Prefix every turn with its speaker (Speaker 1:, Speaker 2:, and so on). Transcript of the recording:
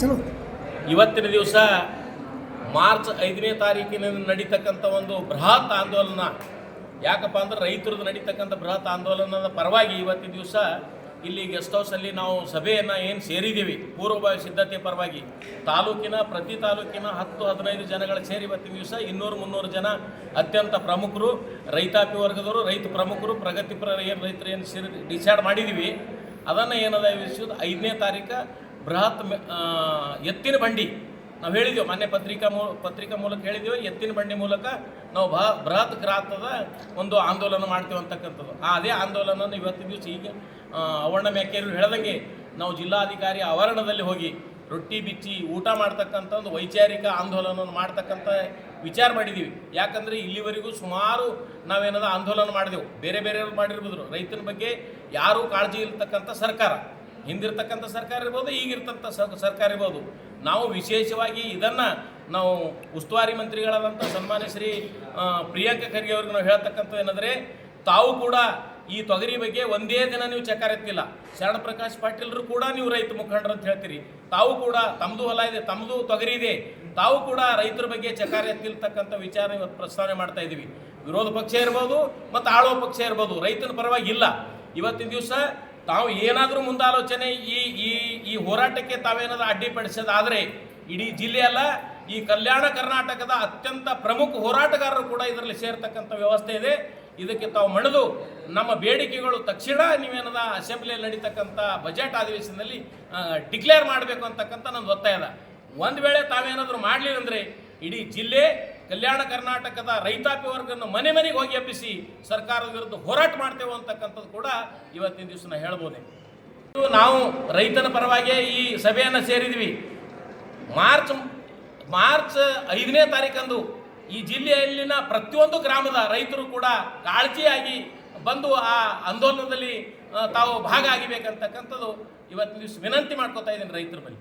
Speaker 1: ಚಲೋ.
Speaker 2: ಇವತ್ತಿನ ದಿವಸ ಮಾರ್ಚ್ ಐದನೇ ತಾರೀಕಿನ ನಡೀತಕ್ಕಂಥ ಒಂದು ಬೃಹತ್ ಆಂದೋಲನ. ಯಾಕಪ್ಪ ಅಂದ್ರೆ ರೈತರದ್ದು ನಡೀತಕ್ಕಂಥ ಬೃಹತ್ ಆಂದೋಲನದ ಪರವಾಗಿ ಇವತ್ತಿನ ದಿವಸ ಇಲ್ಲಿ ಗೆಸ್ಟ್ ಹೌಸಲ್ಲಿ ನಾವು ಸಭೆಯನ್ನು ಏನು ಸೇರಿದ್ದೀವಿ. ಪೂರ್ವಭಾವಿ ಸಿದ್ಧತೆ ಪರವಾಗಿ. ತಾಲೂಕಿನ, ಪ್ರತಿ ತಾಲೂಕಿನ ಹತ್ತು, ಹದಿನೈದು ಜನಗಳ ಸೇರಿ ಇವತ್ತಿನ ದಿವಸ ಇನ್ನೂರು, ಮುನ್ನೂರು ಜನ ಅತ್ಯಂತ ಪ್ರಮುಖರು, ರೈತಾಪಿ ವರ್ಗದವರು, ರೈತ ಪ್ರಮುಖರು, ಪ್ರಗತಿಪರ ಏನು ರೈತರು ಏನು ಸೇರಿ ಡಿಸೈಡ್ ಮಾಡಿದ್ದೀವಿ ಅದನ್ನು ಏನದ ವಿಷಯದ ಐದನೇ ತಾರೀಕು ಬೃಹತ್ ಎತ್ತಿನ ಬಂಡಿ. ನಾವು ಹೇಳಿದೆವು ಮೊನ್ನೆ ಪತ್ರಿಕಾ ಮೂ, ಪತ್ರಿಕಾ ಮೂಲಕ ಹೇಳಿದೆವು, ಎತ್ತಿನ ಬಂಡಿ ಮೂಲಕ ನಾವು ಬಹ ಬೃಹತ್ ಗ್ರಾಹಕದ ಒಂದು ಆಂದೋಲನ ಮಾಡ್ತೀವಿ ಅಂತಕ್ಕಂಥದ್ದು. ಆ ಅದೇ ಆಂದೋಲನ ಇವತ್ತಿನ ದಿವಸ ಈಗ ಅವರ್ಣ ಮೇಕೆಯರು ಹೇಳ್ದಂಗೆ ನಾವು ಜಿಲ್ಲಾಧಿಕಾರಿ ಆವರಣದಲ್ಲಿ ಹೋಗಿ ರೊಟ್ಟಿ, ಬಿಚ್ಚಿ, ಊಟ ಮಾಡ್ತಕ್ಕಂಥ ಒಂದು ವೈಚಾರಿಕ ಆಂದೋಲನವನ್ನು ಮಾಡ್ತಕ್ಕಂಥ ವಿಚಾರ ಮಾಡಿದ್ದೀವಿ ಯಾಕಂದರೆ ಇಲ್ಲಿವರೆಗೂ ಸುಮಾರು ನಾವೇನದ ಆಂದೋಲನ ಮಾಡಿದೆವು. ಬೇರೆ ಬೇರೆಯವ್ರು ಮಾಡಿರ್ಬೋದು. ರೈತನ ಬಗ್ಗೆ ಯಾರೂ ಕಾಳಜಿ ಇರ್ತಕ್ಕಂಥ ಸರ್ಕಾರ. ಹಿಂದಿರ್ತಕ್ಕಂಥ ಸರ್ಕಾರ ಇರ್ಬೋದು, ಈಗಿರ್ತಂಥ ಸರ್ಕಾರ ಇರ್ಬೋದು. ನಾವು ವಿಶೇಷವಾಗಿ ಇದನ್ನು ನಾವು ಉಸ್ತುವಾರಿ ಮಂತ್ರಿಗಳಾದಂಥ ಸನ್ಮಾನ್ಯ ಶ್ರೀ ಪ್ರಿಯಾಂಕ ಖರ್ಗೆ ಅವ್ರಿಗೆ ನಾವು ಹೇಳ್ತಕ್ಕಂಥ ಏನಂದರೆ, ತಾವು ಕೂಡ ಈ ತೊಗರಿ ಬಗ್ಗೆ ಒಂದೇ ದಿನ ನೀವು ಚಕಾರ ಎತ್ತಿಲ್ಲ. ಶರಣ ಪ್ರಕಾಶ್ ಪಾಟೀಲರು ಕೂಡ ನೀವು ರೈತ ಮುಖಂಡರು ಅಂತ ಹೇಳ್ತೀರಿ. ತಾವು ಕೂಡ ತಮ್ಮದು ಹೊಲ ಇದೆ ತಮ್ಮದು ತೊಗರಿ ಇದೆ. ತಾವು ಕೂಡ ರೈತರ ಬಗ್ಗೆ ಚಕಾರ ಎತ್ತಿಲ್ತಕ್ಕಂಥ ವಿಚಾರ ಇವತ್ತು ಪ್ರಸ್ತಾವನೆ ಮಾಡ್ತಾ ಇದ್ದೀವಿ. ವಿರೋಧ ಪಕ್ಷ ಇರ್ಬೋದು, ಮತ್ತು ಆಳುವ ಪಕ್ಷ ಇರ್ಬೋದು. ರೈತನ ಪರವಾಗಿ ಇಲ್ಲ ಇವತ್ತಿನ ದಿವಸ ತಾವು ಏನಾದರೂ ಮುಂದಾಲೋಚನೆ, ಈ ಈ ಈ ಹೋರಾಟಕ್ಕೆ ತಾವೇನಾದ್ರೂ ಅಡ್ಡಿಪಡಿಸೋದಾದರೆ ಇಡೀ ಜಿಲ್ಲೆಯಲ್ಲ ಈ ಕಲ್ಯಾಣ ಕರ್ನಾಟಕದ ಅತ್ಯಂತ ಪ್ರಮುಖ ಹೋರಾಟಗಾರರು ಕೂಡ ಇದರಲ್ಲಿ ಸೇರ್ತಕ್ಕಂಥ ವ್ಯವಸ್ಥೆ ಇದೆ. ಇದಕ್ಕೆ ತಾವು ಮಣಿದು ನಮ್ಮ ಬೇಡಿಕೆಗಳು ತಕ್ಷಣ ನೀವೇನದ ಅಸೆಂಬ್ಲಿಯಲ್ಲಿ ನಡೀತಕ್ಕಂಥ ಬಜೆಟ್ ಅಧಿವೇಶನದಲ್ಲಿ ಡಿಕ್ಲೇರ್ ಮಾಡಬೇಕು ಅಂತಕ್ಕಂಥ ನನ್ನ ಒತ್ತಾಯ ಇದೆ ಒಂದು ವೇಳೆ ತಾವೇನಾದರೂ ಮಾಡಲಿಲ್ಲ ಅಂದರೆ ಇಡೀ ಜಿಲ್ಲೆ ಕಲ್ಯಾಣ ಕರ್ನಾಟಕದ ರೈತಾಪಿ ವರ್ಗವನ್ನು ಮನೆ ಮನೆಗೆ ಹೋಗಿ ಎಬ್ಬಿಸಿ ಸರ್ಕಾರದ ವಿರುದ್ಧ ಹೋರಾಟ ಮಾಡ್ತೇವೆ ಅಂತಕ್ಕಂಥದ್ದು ಕೂಡ ಇವತ್ತಿನ ದಿವಸ ನಾ ಹೇಳ್ಬೋದೆ ನಾವು ರೈತನ ಪರವಾಗಿ ಈ ಸಭೆಯನ್ನು ಸೇರಿದ್ವಿ. ಮಾರ್ಚ್ ಮಾರ್ಚ್ ಐದನೇ ತಾರೀಕಂದು ಈ ಜಿಲ್ಲೆಯಲ್ಲಿನ ಪ್ರತಿಯೊಂದು ಗ್ರಾಮದ ರೈತರು ಕೂಡ ಕಾಳಜಿಯಾಗಿ ಬಂದು ಆ ಆಂದೋಲನದಲ್ಲಿ ತಾವು ಭಾಗ ಆಗಿಬೇಕಂತಕ್ಕಂಥದ್ದು ಇವತ್ತಿನ ದಿವಸ ವಿನಂತಿ ಮಾಡ್ಕೋತಾ ಇದ್ದೀನಿ ರೈತರ ಬಳಿ.